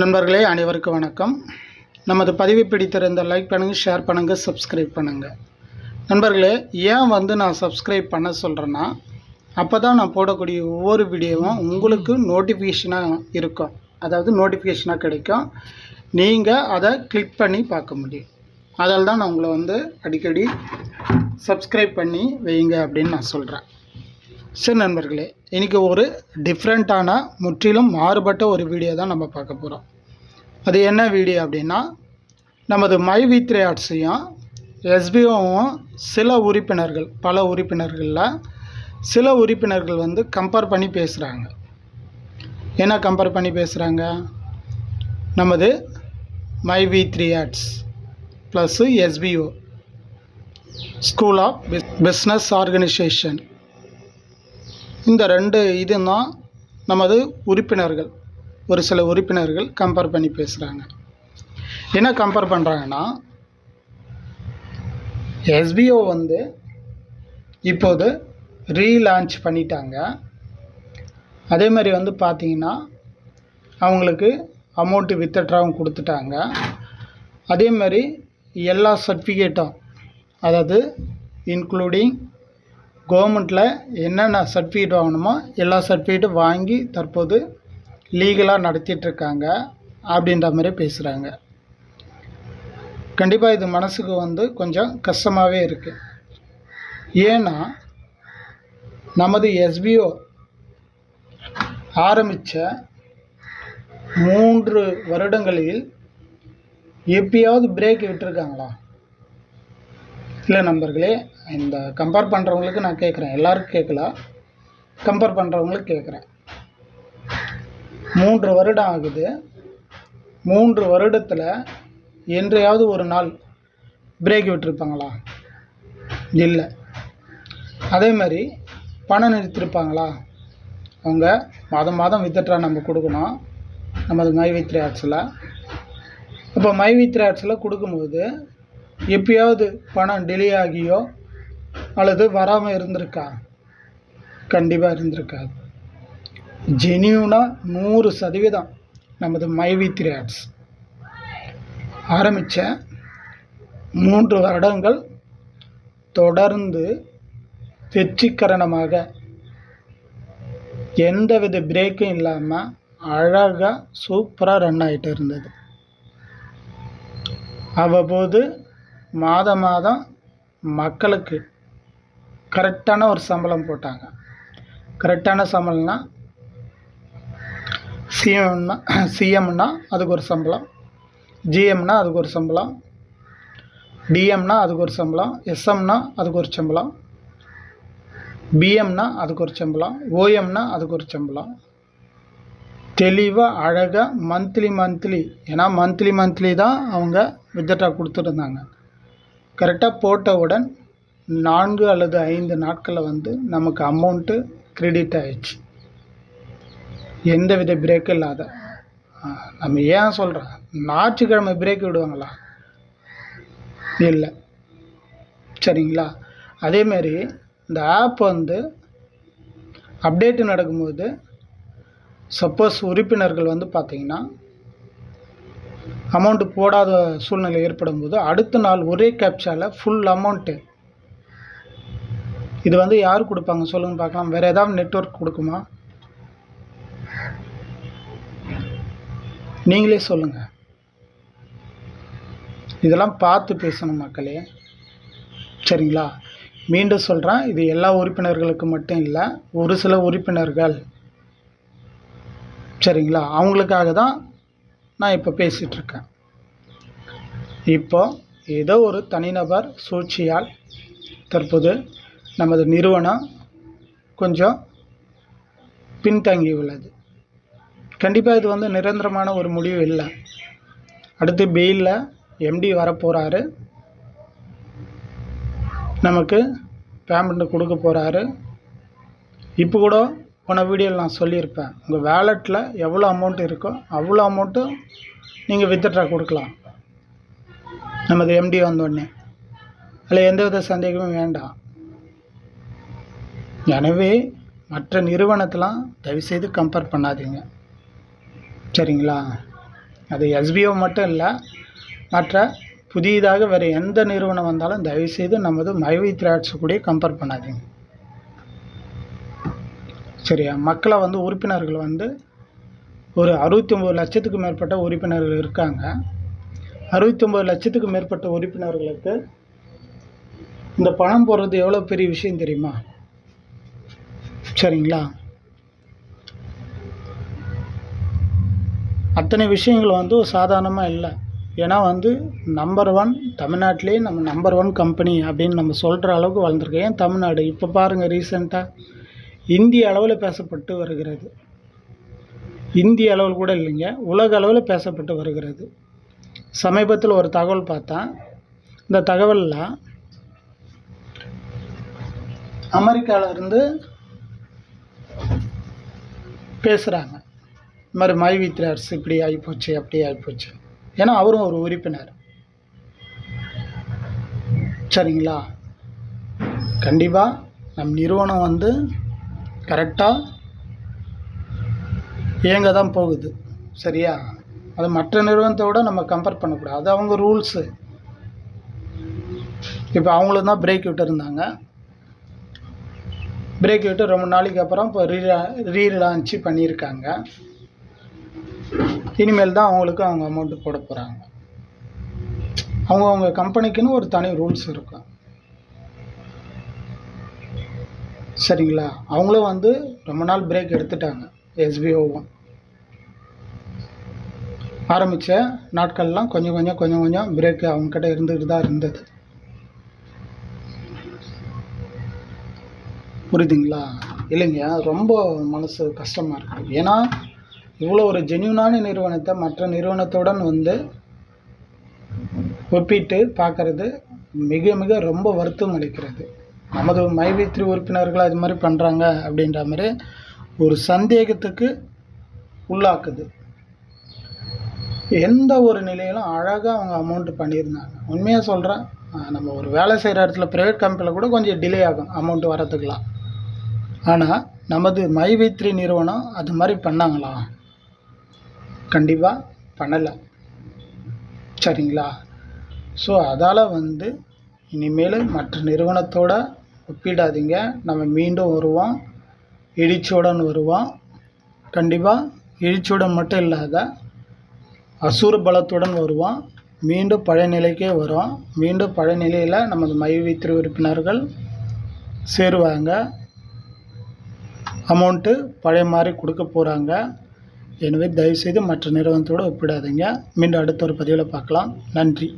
நண்பர்களே அனைவருக்கும் வணக்கம். நமது பதிவை பிடித்திருந்த லைக் பண்ணுங்கள் ஷேர் பண்ணுங்கள் சப்ஸ்கிரைப் பண்ணுங்கள் நண்பர்களே ஏன் வந்து நான் சப்ஸ்கிரைப் பண்ண சொல்கிறேன்னா அப்போ தான் நான் போடக்கூடிய ஒவ்வொரு வீடியோவும் உங்களுக்கு நோட்டிஃபிகேஷனாக இருக்கும். அதாவது நோட்டிஃபிகேஷனாக கிடைக்கும். நீங்கள் அதை கிளிக் பண்ணி பார்க்க முடியும். அதில் தான் நான் உங்களை வந்து அடிக்கடி சப்ஸ்கிரைப் பண்ணி வைங்க அப்படின்னு நான் சொல்கிறேன் சரி நண்பர்களே இன்றைக்கி ஒரு டிஃப்ரெண்ட்டான முற்றிலும் மாறுபட்ட ஒரு வீடியோ தான் நம்ம பார்க்க போகிறோம் அது என்ன வீடியோ அப்படின்னா நமது மை வி த்ரீ ஆர்ட்ஸையும் எஸ்பிஓவும் சில உறுப்பினர்கள் பல உறுப்பினர்களில் சில உறுப்பினர்கள் வந்து கம்பேர் பண்ணி பேசுகிறாங்க என்ன கம்பேர் பண்ணி பேசுகிறாங்க நமது my V three ads plus SPO school of business organisation இந்த ரெண்டு இதுவும் தான் நமது உறுப்பினர்கள். ஒரு சில உறுப்பினர்கள் கம்பேர் பண்ணி பேசுகிறாங்க என்ன கம்பேர் பண்ணுறாங்கன்னா எஸ்பிஓ வந்து இப்போது ரீலான்ச் பண்ணிட்டாங்க. அதே மாதிரி வந்து பார்த்திங்கன்னா அவங்களுக்கு அமௌண்ட்டு வித்ட்ராவும் கொடுத்துட்டாங்க. அதே மாதிரி எல்லா சர்டிஃபிகேட்டும் அதாவது இன்க்ளூடிங் கவர்மெண்ட்டில் என்னென்ன சர்டிஃபிகேட் வாங்கணுமோ எல்லா சர்டிஃபிகேட்டும் வாங்கி தற்போது லீகலாக நடத்திட்டுருக்காங்க அப்படின்ற மாதிரி பேசுகிறாங்க கண்டிப்பாக இது மனசுக்கு வந்து கொஞ்சம் கஷ்டமாகவே இருக்குது ஏன்னா நமது எஸ்பிஓ ஆரம்பித்த மூன்று வருடங்களில் எப்பயாவது பிரேக் விட்டுருக்காங்களா? இல்லை நண்பர்களே இந்த கம்பேர் பண்ணுறவங்களுக்கு நான் கேட்குறேன். எல்லாருக்கும் கேட்கல? கம்பேர் பண்ணுறவங்களுக்கு கேட்குறேன். மூன்று வருடம் ஆகுது. மூன்று வருடத்தில் என்றையாவது ஒரு நாள் பிரேக் விட்டுருப்பாங்களா? இல்லை. அதே மாதிரி பணம் நிறுத்திருப்பாங்களா? அவங்க மாதம் மாதம் வித்தட்ரா நம்ம கொடுக்கணும். நமது மைவித்ரி ஆட்ஸில் இப்போ மைவித்ரி ஆட்ஸில் கொடுக்கும்போது எப்பயாவது பணம் டிலே ஆகியோ அல்லது வராமல் இருந்திருக்கா? கண்டிப்பாக இருந்திருக்காது. ஜெனியூனாக நூறு சதவீதம் நமது மைவி த்ரீ ஆட்ஸ் ஆரம்பித்த மூன்று வருடங்கள் தொடர்ந்து வெற்றிகரணமாக எந்தவித பிரேக்கும் இல்லாமல் அழகாக சூப்பராக ரன் ஆகிட்டு இருந்தது. அவ்வப்போது மாதம் மாதம் மக்களுக்கு கரெக்டான ஒரு சம்பளம் போட்டாங்க. கரெக்டான சம்பளம்னா சிஎம்னா சிஎம்னா அதுக்கு ஒரு சம்பளம் ஜிஎம்னா அதுக்கு ஒரு சம்பளம் டிஎம்னா அதுக்கு ஒரு சம்பளம் எஸ்எம்னா அதுக்கு ஒரு சம்பளம் பிஎம்னா அதுக்கு ஒரு சம்பளம் ஓஎம்னா அதுக்கு ஒரு சம்பளம். தெளிவாக அழகாக மந்த்லி மந்த்லி ஏன்னா மந்த்லி மந்த்லி தான் அவங்க வித்ட்ரா கொடுத்துருந்தாங்க கரெக்டாக போட்டவுடன் நான்கு அல்லது ஐந்து நாட்களில் வந்து நமக்கு அமௌண்ட்டு கிரெடிட் ஆயிடுச்சு. எந்த வித பிரேக்கும் இல்லாத நம்ம ஏன் சொல்கிறோம் ஞாயிற்றுக்கிழமை பிரேக் விடுவாங்களா? இல்லை. சரிங்களா? அதேமாரி இந்த ஆப் வந்து அப்டேட்டு நடக்கும்போது சப்போஸ் உறுப்பினர்கள் வந்து பார்த்திங்கன்னா அமௌண்ட்டு போடாத சூழ்நிலை ஏற்படும் போது அடுத்த நாள் ஒரே கேப்சாவில் ஃபுல் அமௌண்ட்டு இது வந்து யார் கொடுப்பாங்க சொல்லுங்கள் பார்க்கலாம். வேறு ஏதாவது நெட்ஒர்க் கொடுக்குமா? நீங்களே சொல்லுங்கள் இதெல்லாம் பார்த்து பேசணும் மக்களே. சரிங்களா? மீண்டும் சொல்கிறேன் இது எல்லா உறுப்பினர்களுக்கு மட்டும் இல்லை ஒரு சில உறுப்பினர்கள். சரிங்களா? அவங்களுக்காக தான் நான் இப்போ பேசிகிட்ருக்கேன் இப்போ ஏதோ ஒரு தனிநபர் சூழ்ச்சியால் தற்போது நமது நிறுவனம் கொஞ்சம் பின்தங்கி உள்ளது. கண்டிப்பாக இது வந்து நிரந்தரமான ஒரு முடிவு இல்லை. அடுத்து பெயிலில் எம்டி வரப்போகிறாரு நமக்கு பேமெண்ட் கொடுக்க போகிறாரு இப்போ கூட போன வீடியோவில் நான் சொல்லியிருப்பேன் உங்கள் வேலெட்டில் எவ்வளோ அமௌண்ட் இருக்கோ அவ்வளோ அமௌண்ட்டும் நீங்கள் வித்ட்ரா கொடுக்கலாம். நமது எம்டி வந்தோடனே. அதில் எந்தவித சந்தேகமும் வேண்டாம். எனவே மற்ற நிறுவனத்தெலாம் தயவுசெய்து கம்பேர் பண்ணாதீங்க. சரிங்களா? அது எஸ்பிஓ மட்டும் இல்லை மற்ற புதியதாக வேறு எந்த நிறுவனம் வந்தாலும் தயவுசெய்து நமது மைவி த்ராட்ஸ் கூட கம்பேர் பண்ணாதீங்க. சரியா மக்களை வந்து உறுப்பினர்கள் வந்து ஒரு அறுபத்தி ஒம்பது லட்சத்துக்கு மேற்பட்ட உறுப்பினர்கள் இருக்காங்க. அறுபத்தி ஒம்பது லட்சத்துக்கு மேற்பட்ட உறுப்பினர்களுக்கு இந்த பணம் போடுறது எவ்வளோ பெரிய விஷயம் தெரியுமா? சரிங்களா? அத்தனை விஷயங்கள் வந்து சாதாரணமாக இல்லை. ஏன்னா வந்து நம்பர் ஒன் தமிழ்நாட்டிலே நம்ம நம்பர் ஒன் கம்பெனி அப்படின்னு நம்ம சொல்கிற அளவுக்கு வளர்ந்துருக்கு ஏன் தமிழ்நாடு? இப்போ பாருங்கள் ரீசெண்டாக இந்திய அளவில் பேசப்பட்டு வருகிறது. இந்திய அளவில் கூட இல்லைங்க. உலக அளவில் பேசப்பட்டு வருகிறது. சமீபத்தில் ஒரு தகவல் பார்த்தா இந்த தகவலில் அமெரிக்காவிலிருந்து பேசுகிறாங்க இந்த மாதிரி மைவித்ரார்ஸ் இப்படி ஆகிப்போச்சு அப்படி ஆகிப்போச்சு ஏன்னா அவரும் ஒரு உறுப்பினர். சரிங்களா? கண்டிப்பாக நம் நிறுவனம் வந்து கரெக்டாக இயங்க தான் போகுது. சரியா? அது மற்ற நிறுவனத்தோட நம்ம கம்பேர் பண்ணக்கூடாது. அது அவங்க ரூல்ஸு இப்போ அவங்களும் தான் பிரேக் விட்டுருந்தாங்க பிரேக் விட்டு ரொம்ப நாளைக்கு அப்புறம் இப்போ ரீ ரீலான்ச்சு பண்ணியிருக்காங்க. இனிமேல் தான் அவங்களுக்கு அவங்க அமௌண்ட்டு போட போகிறாங்க அவங்கவுங்க கம்பெனிக்குன்னு ஒரு தனி ரூல்ஸ் இருக்கும். சரிங்களா? அவங்களும் வந்து ரொம்ப நாள் பிரேக் எடுத்துட்டாங்க எஸ்பிஓவும் ஆரம்பித்த நாட்கள்லாம் கொஞ்சம் கொஞ்சம் கொஞ்சம் கொஞ்சம் பிரேக் அவங்கக்கிட்ட இருந்துகிட்டு தான் இருந்தது. புரியுதுங்களா? இல்லைங்க ரொம்ப மனசு கஷ்டமாக இருக்குது ஏன்னா இவ்வளோ ஒரு ஜென்யூனான நிறுவனத்தை மற்ற நிறுவனத்துடன் வந்து ஒப்பிட்டு பார்க்குறது மிக மிக ரொம்ப வருத்தம் அளிக்கிறது. நமது மைவித்திரி உறுப்பினர்கள் அது மாதிரி பண்ணுறாங்க அப்படின்ற மாதிரி ஒரு சந்தேகத்துக்கு உள்ளாக்குது. எந்த ஒரு நிலையிலும் அழகாக அவங்க அமௌண்ட்டு பண்ணியிருந்தாங்க. உண்மையாக சொல்கிறேன் நம்ம ஒரு வேலை செய்கிற இடத்துல ப்ரைவேட் கம்பெனியில் கூட கொஞ்சம் டிலே ஆகும் அமௌண்ட்டு வரத்துக்கெலாம் ஆனால் நமது மைவித்ரி நிறுவனம் அது மாதிரி பண்ணாங்களா? கண்டிப்பாக பண்ணலை. சரிங்களா? ஸோ அதால் வந்து இனிமேல் மற்ற நிறுவனத்தோட ஒப்பிடாதீங்க. நம்ம மீண்டும் வருவோம். எழுச்சியுடன் வருவோம். கண்டிப்பாக எழுச்சியுடன் மட்டும் இல்லாத அசுர பலத்துடன் வருவோம். மீண்டும் பழைய நிலைக்கே வரும். மீண்டும் பழைய நிலையில் நமது மைவித்திரு உறுப்பினர்கள் சேருவாங்க. அமௌண்ட்டு பழைய மாதிரி கொடுக்க போகிறாங்க எனவே தயவுசெய்து மற்ற நிறுவனத்தோடு ஒப்பிடாதீங்க. மீண்டும் அடுத்த ஒரு பதிவில் பார்க்கலாம். நன்றி.